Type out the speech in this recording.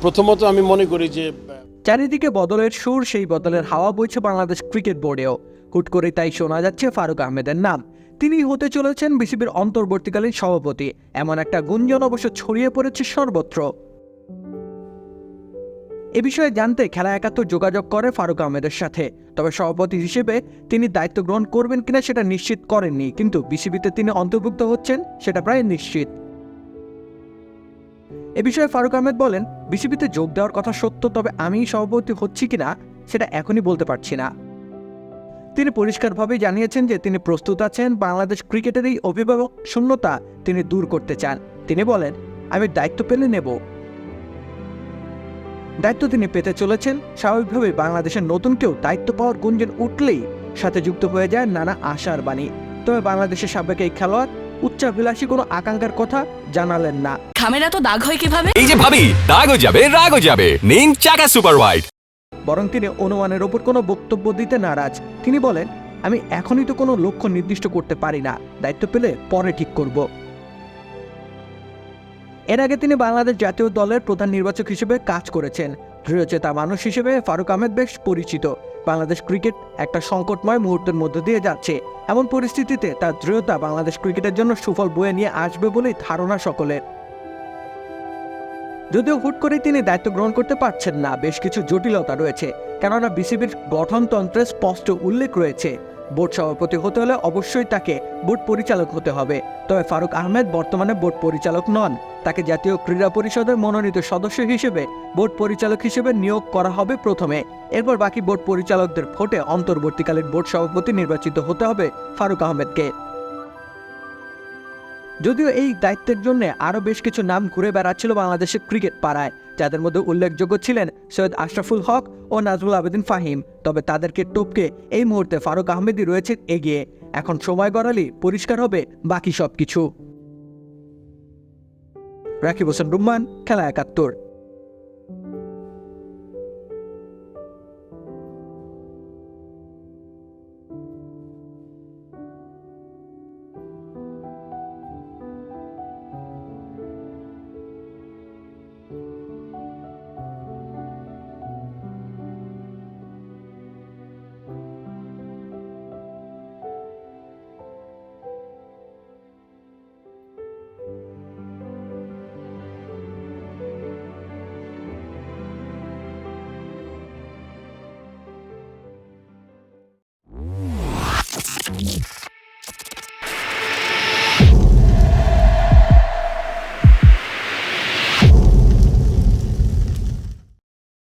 প্রথমত আমি মনে করি যে চারিদিকে বদলের সুর, সেই বদলের হাওয়া বইছে বাংলাদেশ ক্রিকেট বোর্ডেও। হুট করে তাই শোনা যাচ্ছে ফারুক আহমেদের নাম। তিনি হতে চলেছেন বিসিবির অন্তর্বর্তীকালীন সভাপতি। এমন একটা গুঞ্জন অবশ্য ছড়িয়ে পড়েছে সর্বত্র। এ বিষয়ে জানতে খেলা একাত্তর যোগাযোগ করে ফারুক আহমেদের সাথে। তবে সভাপতি হিসেবে তিনি দায়িত্ব গ্রহণ করবেন কিনা সেটা নিশ্চিত করেননি। কিন্তু বিসিবিতে তিনি অন্তর্ভুক্ত হচ্ছেন, সেটা প্রায় নিশ্চিত। এ বিষয়ে ফারুক আহমেদ বলেন, বিসিবিতে যোগ দেওয়ার কথা সত্য, তবে আমি সভাপতি হচ্ছি কিনা সেটা এখনই বলতে পারছি না। তিনি পরিষ্কারভাবে জানিয়েছেন যে তিনি প্রস্তুত আছেন, বাংলাদেশ ক্রিকেটের এই অভিভাবক শূন্যতা তিনি দূর করতে চান। তিনি বলেন, আমি দায়িত্ব পেলে নেব। দায়িত্ব তিনি পেতে চলেছেন, স্বাভাবিকভাবেই বাংলাদেশের নতুন কেউ দায়িত্ব পাওয়ার গুঞ্জন উঠলেই সাথে যুক্ত হয়ে যায় নানা আশার বাণী। তবে বাংলাদেশের সাবেক এই খেলোয়াড় উচ্চাভিলাষী কোনো আকাঙ্ক্ষার কথা জানালেন না। খামের তো দাগ হয় কীভাবে? এই যে ভাবি দাগও যাবে রাগও যাবে। নিন চাকা সুপার হোয়াইট বরং তিনি অনুমানের ওপর কোনো বক্তব্য দিতে নারাজ। তিনি বলেন আমি এখনই তো কোনো লক্ষ্য নির্দিষ্ট করতে পারি না। দায়িত্ব পেলে পরে ঠিক করব। এর আগে তিনি বাংলাদেশ জাতীয় দলের প্রধান নির্বাচক হিসেবে কাজ করেছেন। দৃঢ়চেতা মানুষ হিসেবে ফারুক আহমেদ বেশ পরিচিত। বাংলাদেশ ক্রিকেট একটা সংকটময় মুহূর্তের মধ্য দিয়ে যাচ্ছে। এমন পরিস্থিতিতে তার দৃঢ়তা বাংলাদেশ ক্রিকেটের জন্য সুফল বয়ে নিয়ে আসবে বলেই ধারণা সকলের। যদিও হুট করে তিনি দায়িত্ব গ্রহণ করতে পারছেন না, বেশ কিছু জটিলতা রয়েছে। কেননা বিসিবির গঠনতন্ত্রের স্পষ্ট উল্লেখ রয়েছে। বোর্ড সভাপতি হতে হলে অবশ্যই তাকে বোর্ড পরিচালক হতে হবে। তবে ফারুক আহমেদ বর্তমানে বোর্ড পরিচালক নন। তাকে জাতীয় ক্রীড়া পরিষদের মনোনীত সদস্য হিসেবে বোর্ড পরিচালক হিসেবে নিয়োগ করা হবে প্রথমে। এরপর বাকি বোর্ড পরিচালকদের ভোটে অন্তর্বর্তীকালীন বোর্ড সভাপতি নির্বাচিত হতে হবে ফারুক আহমেদকে। যদিও এই দায়িত্বের জন্য আরও বেশ কিছু নাম ঘুরে বেড়াচ্ছিল বাংলাদেশের ক্রিকেট পাড়ায়। যাদের মধ্যে উল্লেখযোগ্য ছিলেন সৈয়দ আশরাফুল হক ও নাজমুল আবেদিন ফাহিম। তবে তাদেরকে টপকে এই মুহূর্তে ফারুক আহমেদই রয়েছে এগিয়ে। এখন সময় গড়ালি পরিষ্কার হবে বাকি সব কিছু রাকিব হোসেন রুম্মান, খেলা একাত্তর।